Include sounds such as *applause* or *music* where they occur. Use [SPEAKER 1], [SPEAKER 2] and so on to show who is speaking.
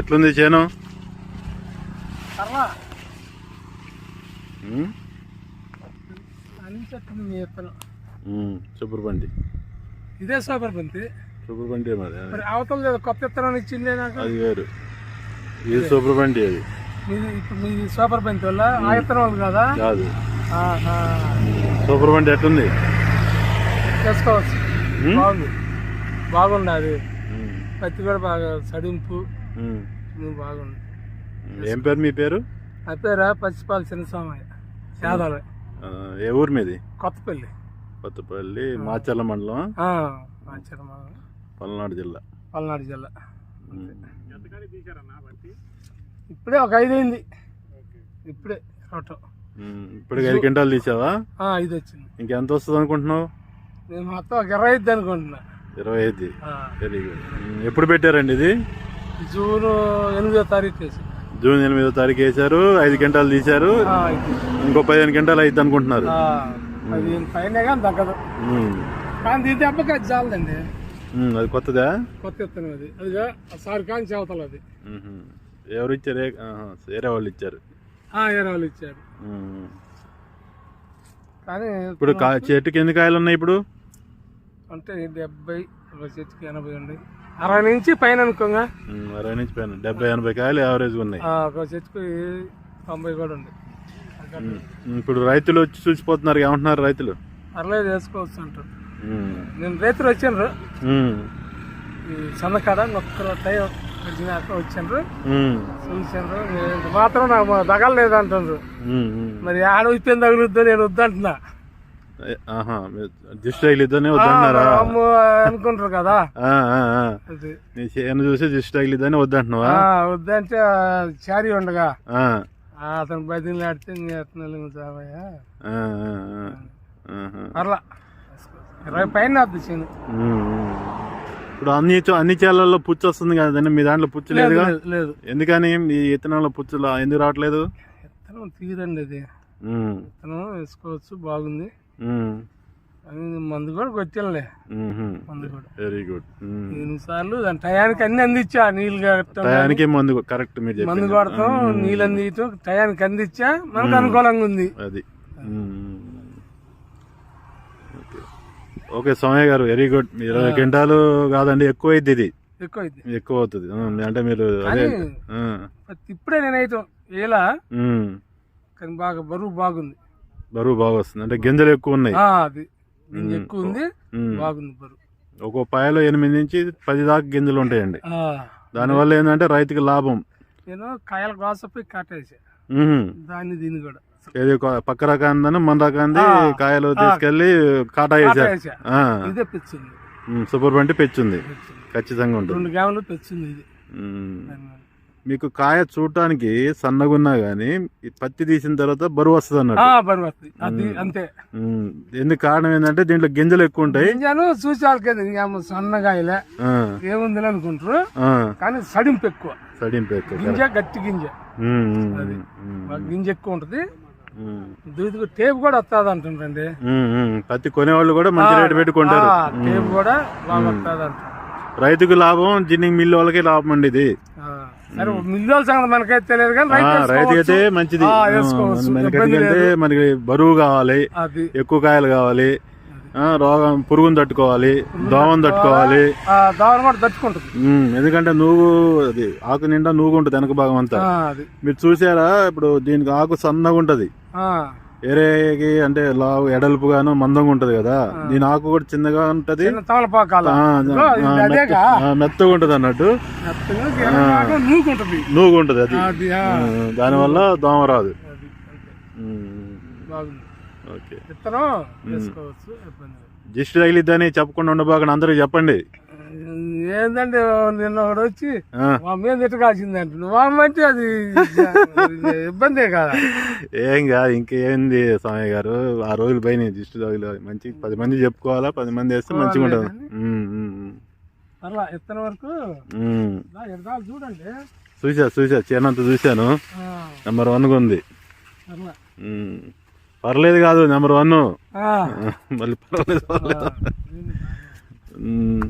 [SPEAKER 1] ఎట్లుంది చేను?
[SPEAKER 2] మీ
[SPEAKER 1] చొప్పురు బండి.
[SPEAKER 2] ఇదే సూపర్ బంతి.
[SPEAKER 1] చొప్పురు బండి మరి
[SPEAKER 2] అవతల లేదు కొత్త విత్తనం ఇచ్చిందే
[SPEAKER 1] అది వేరు. ఇది చొప్పురు బండి అది.
[SPEAKER 2] మీది సూపర్ బంతి వల్ల ఆ విత్తనం వాళ్ళు కదా?
[SPEAKER 1] కాదు. చొప్పురు బండి ఎట్లుంది?
[SPEAKER 2] చేసుకోవచ్చు? బాగుంది. బాగుంది అది.
[SPEAKER 1] ఉమ్,
[SPEAKER 2] పత్తి కూడా బాగా సడింపు.
[SPEAKER 1] ఉమ్,
[SPEAKER 2] బాగుంది
[SPEAKER 1] ఏం పేరు మీ పేరు?
[SPEAKER 2] ఆ పేరా పచ్చిపాల చిన్నస్వామయ్య సేదాలు
[SPEAKER 1] ఆ, ఏ ఊరు మీది?
[SPEAKER 2] కొత్తపల్లి.
[SPEAKER 1] కొత్తపల్లి మాచర్ల మండలం
[SPEAKER 2] ఆ, ఆచరణ
[SPEAKER 1] పల్నాడు జిల్లా.
[SPEAKER 2] పల్నాడు జిల్లా. ఇప్పుడే ఒక ఐదు అయింది. ఇప్పుడే
[SPEAKER 1] ఉమ్, ఇప్పుడు ఐదు క్వింటాలు తీసావా?
[SPEAKER 2] ఐదు వచ్చింది.
[SPEAKER 1] ఇంకెంత వస్తుంది అనుకుంటున్నావు?
[SPEAKER 2] నేను మొత్తం ఒక ఇరవై ఐదు అనుకుంటున్నా.
[SPEAKER 1] ఇరవై ఐదు. ఎప్పుడు పెట్టారండి ఇది?
[SPEAKER 2] జూన్ ఎనిమిదో తారీఖు వేసి
[SPEAKER 1] జూన్ ఎనిమిదో తారీఖు వేశారు ఐదు క్వింటాలు తీశారు. ఇంకో పదిహేను క్వింటాలు అయితే అనుకుంటున్నారు.
[SPEAKER 2] పదిహేను పైన కానీ తగ్గదు. కానీ దీని దెబ్బకి అది చాలదండి.
[SPEAKER 1] అది కొత్తదా?
[SPEAKER 2] కొత్త విత్తనం అది. అదిగా సారి కానీ చేవతలు అది.
[SPEAKER 1] ఎవరు ఇచ్చారు వేరే వాళ్ళు ఇచ్చారు.
[SPEAKER 2] వేరే వాళ్ళు ఇచ్చారు. కానీ
[SPEAKER 1] ఇప్పుడు చెట్టుకి ఎన్ని కాయలు ఉన్నాయి ఇప్పుడు?
[SPEAKER 2] అంటే డెబ్బై చెట్టుకి ఎనభై ఉంది అరవై నుంచి పైన అనుకోగా.
[SPEAKER 1] అరవై నుంచి పైన. డెబ్బై ఎనభై కాయలు యావరేజ్ ఉన్నాయి.
[SPEAKER 2] ఒక చెట్టుకి తొంభై కూడా ఉంది.
[SPEAKER 1] ఇప్పుడు రైతులు వచ్చి చూసిపోతున్నారు ఏమంటున్నారు రైతులు?
[SPEAKER 2] పర్లేదు వేసుకోవచ్చు అంటారు. నేను రైతులు వచ్చాను సన్నకాడ ఒక్క టైం వచ్చినాక వచ్చాను చూసాను నేను మాత్రం నాకు తగలలేదు అంటారు. మరి ఆడ ఇప్పింది తగులుద్దో నేను వద్దంటున్నా.
[SPEAKER 1] దిష్టి తగిలిద్దనే వద్దంటున్నారా?
[SPEAKER 2] అనుకుంటారు కదా?
[SPEAKER 1] నీ చేను చూసి దిష్టి తగిలిద్దని వద్దంటున్నావా
[SPEAKER 2] వద్దంటే చారీ ఉండగా. అతను బదిలీ ఆడితే.
[SPEAKER 1] ఆహా.
[SPEAKER 2] అట్లా ఇరవై పైన చేను.
[SPEAKER 1] ఇప్పుడు అన్ని అన్ని చేలల్లో పుచ్చు వస్తుంది కదండి మీ దాంట్లో పుచ్చు
[SPEAKER 2] లేదు లేదు,
[SPEAKER 1] ఎందుకని ఈ ఇత్తనాల్లో పుచ్చు లా- ఎందుకు రావట్లేదు?
[SPEAKER 2] విత్తనం తీరండి అది. విత్తనం వేసుకోవచ్చు బాగుంది. మందు కూడా కొట్టానులే. మందు కూడా.
[SPEAKER 1] Very good.
[SPEAKER 2] ఎనిమిది సార్లు దాని టయానికి అన్ని అందించా నీళ్ళు
[SPEAKER 1] టయానికి మందు కరెక్ట్ మీరు
[SPEAKER 2] మందు కొడతాం నీళ్ళు అందించడం టయానికి అందించా మనకు అనుకూలంగా ఉంది.
[SPEAKER 1] అది. ఓకే. సోమయ్య గారు వెరీ గుడ్ ఇరవై క్వింటాలు కాదండి ఎక్కువ అయింది ఇది.
[SPEAKER 2] ఎక్కువ అయింది
[SPEAKER 1] ఎక్కువ అవుతుంది అంటే మీరు
[SPEAKER 2] ఇప్పుడే నేను అయితే ఇలా
[SPEAKER 1] ఉమ్.
[SPEAKER 2] కానీ బాగా బరువు బాగుంది.
[SPEAKER 1] బరువు బాగా వస్తుంది. అంటే గింజలు ఎక్కువ ఉన్నాయి.
[SPEAKER 2] అది. ఎక్కువ ఉంది. బాగుంది బరువు.
[SPEAKER 1] ఒక్కో పాయలో ఎనిమిది నుంచి పది దాకా గింజలు ఉంటాయండి. దానివల్ల ఏంటంటే రైతుకి లాభం.
[SPEAKER 2] నేను కాయల కోసపోయి కట్టేసా. దాన్ని దీన్ని కూడా.
[SPEAKER 1] ఏది పక్క రకాందని మన రకాంది
[SPEAKER 2] ఆ.
[SPEAKER 1] కాయలు తీసుకెళ్ళి కాటా.
[SPEAKER 2] ఇదే పెచ్చింది.
[SPEAKER 1] సూపర్ బంటి పెచ్చుంది. ఖచ్చితంగా ఉంటుంది.
[SPEAKER 2] రెండు గ్రాములు పెచ్చింది ఇది.
[SPEAKER 1] మీకు కాయ చూడటానికి సన్నగా ఉన్నా గానీ పత్తి తీసిన తర్వాత బరువు వస్తుంది అన్నట్టు.
[SPEAKER 2] బరువు వస్తుంది. అది అంతే.
[SPEAKER 1] ఎందుకు కారణం ఏంటంటే దీంట్లో గింజలు ఎక్కువ ఉంటాయి.
[SPEAKER 2] గింజను చూసి వాళ్ళకి సన్నగాయలే ఏముంది అనుకుంటారు. కానీ సడింపు ఎక్కువ.
[SPEAKER 1] సడింపు ఎక్కువ
[SPEAKER 2] గింజ గట్టి గింజ. గింజ ఎక్కువ ఉంటది. దూదికి టేప్ కూడా వస్తుంది.
[SPEAKER 1] పత్తి కొనేవాళ్ళు కూడా మంచి రేటు పెట్టుకుంటారు.
[SPEAKER 2] టేప్ కూడా బాగా వస్తుంది
[SPEAKER 1] రైతుకు లాభం జిన్నింగ్ మిల్ వాళ్ళకి లాభం అండి ఇది.
[SPEAKER 2] సరే సంగతి మనకైతే తెలియదు కానీ.
[SPEAKER 1] మంచిది. మనకి
[SPEAKER 2] ఇబ్బంది
[SPEAKER 1] ఎందుకంటే మనకి బరువు కావాలి ఎక్కువ కాయలు కావాలి రోగం పురుగును తట్టుకోవాలి దోమను తట్టుకోవాలి.
[SPEAKER 2] తట్టుకుంటుంది.
[SPEAKER 1] ఎందుకంటే నువ్వు అది ఆకు నిండా నువ్వు ఉంటుంది వెనక భాగం అంతా. మీరు చూసారా? ఇప్పుడు దీనికి ఆకు సన్నగా ఉంటది
[SPEAKER 2] ఆ,
[SPEAKER 1] వేరేకి అంటే లావు ఎడల్పుగాను మందంగా ఉంటది కదా. దీని ఆకు కూడా చిన్నగా ఉంటది. మెత్తగా ఉంటది అన్నట్టు. నువ్వు ఉంటది అది. దానివల్ల దోమ రాదు. దిష్టి తగిలిద్దని చెప్పకుండా ఉండబాకండి అందరికి చెప్పండి.
[SPEAKER 2] ఏంటంటే నిన్న ఒకడు వచ్చి మా మీద తిట్ట కాల్సింది అంటుంది వామంటే అది *laughs* ఇబ్బందే కదా?
[SPEAKER 1] ఏం కాదు ఇంకేంది స్వామి గారు? ఆ రోజులు పైన దిష్టి తగిలి. మంచి పది మంది చెప్పుకోవాలా పది మంది వేస్తే మంచిగా ఉంటుంది.
[SPEAKER 2] అలా ఇత్తనం వరకు చూడండి.
[SPEAKER 1] చూసా చూసా చేనంత చూశాను. నెంబర్ వన్గా ఉంది. పర్లేదు కాదు నెంబర్ వన్ మళ్ళీ పర్లేదు ఉమ్.